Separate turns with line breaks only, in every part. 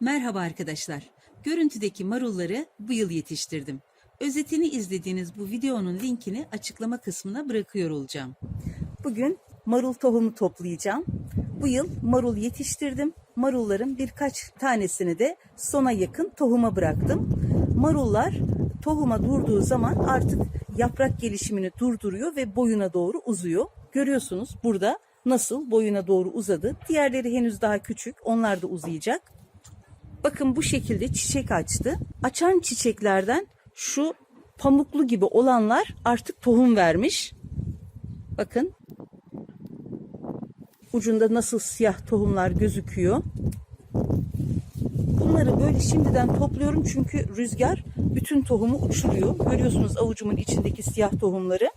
Merhaba arkadaşlar. Görüntüdeki marulları bu yıl yetiştirdim. Özetini izlediğiniz bu videonun linkini açıklama kısmına bırakıyor olacağım. Bugün marul tohumu toplayacağım. Bu yıl marul yetiştirdim. Marulların birkaç tanesini de sona yakın tohuma bıraktım. Marullar tohuma durduğu zaman artık yaprak gelişimini durduruyor ve boyuna doğru uzuyor. Görüyorsunuz burada nasıl boyuna doğru uzadı. Diğerleri henüz daha küçük. Onlar da uzayacak. Bakın bu şekilde çiçek açtı. Açan çiçeklerden şu pamuklu gibi olanlar artık tohum vermiş. Bakın. Ucunda nasıl siyah tohumlar gözüküyor. Bunları böyle şimdiden topluyorum çünkü rüzgar bütün tohumu uçuruyor. Görüyorsunuz avucumun içindeki siyah tohumları.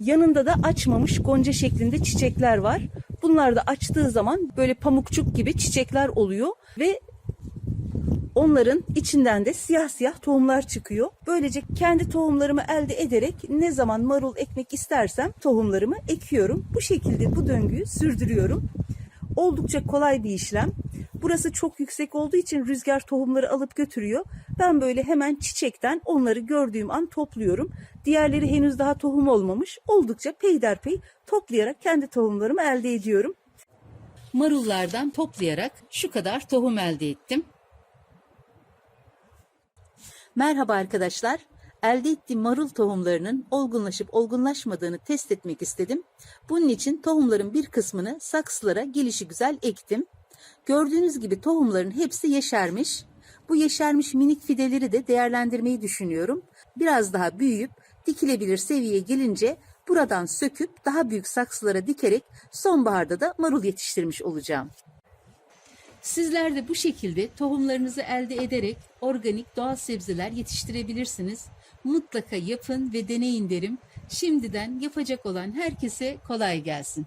Yanında da açmamış gonca şeklinde çiçekler var. Bunlar da açtığı zaman böyle pamukçuk gibi çiçekler oluyor ve Onların içinden de siyah siyah tohumlar çıkıyor. Böylece kendi tohumlarımı elde ederek ne zaman marul ekmek istersem tohumlarımı ekiyorum. Bu şekilde bu döngüyü sürdürüyorum. Oldukça kolay bir işlem. Burası çok yüksek olduğu için rüzgar tohumları alıp götürüyor. Ben böyle hemen çiçekten onları gördüğüm an topluyorum. Diğerleri henüz daha tohum olmamış. Oldukça peyderpey toplayarak kendi tohumlarımı elde ediyorum. Marullardan toplayarak şu kadar tohum elde ettim. Merhaba arkadaşlar. Elde ettiğim marul tohumlarının olgunlaşıp olgunlaşmadığını test etmek istedim. Bunun için tohumların bir kısmını saksılara gelişi güzel ektim. Gördüğünüz gibi tohumların hepsi yeşermiş. Bu yeşermiş minik fideleri de değerlendirmeyi düşünüyorum. Biraz daha büyüyüp dikilebilir seviyeye gelince buradan söküp daha büyük saksılara dikerek sonbaharda da marul yetiştirmiş olacağım. Sizler de bu şekilde tohumlarınızı elde ederek organik doğal sebzeler yetiştirebilirsiniz. Mutlaka yapın ve deneyin derim. Şimdiden yapacak olan herkese kolay gelsin.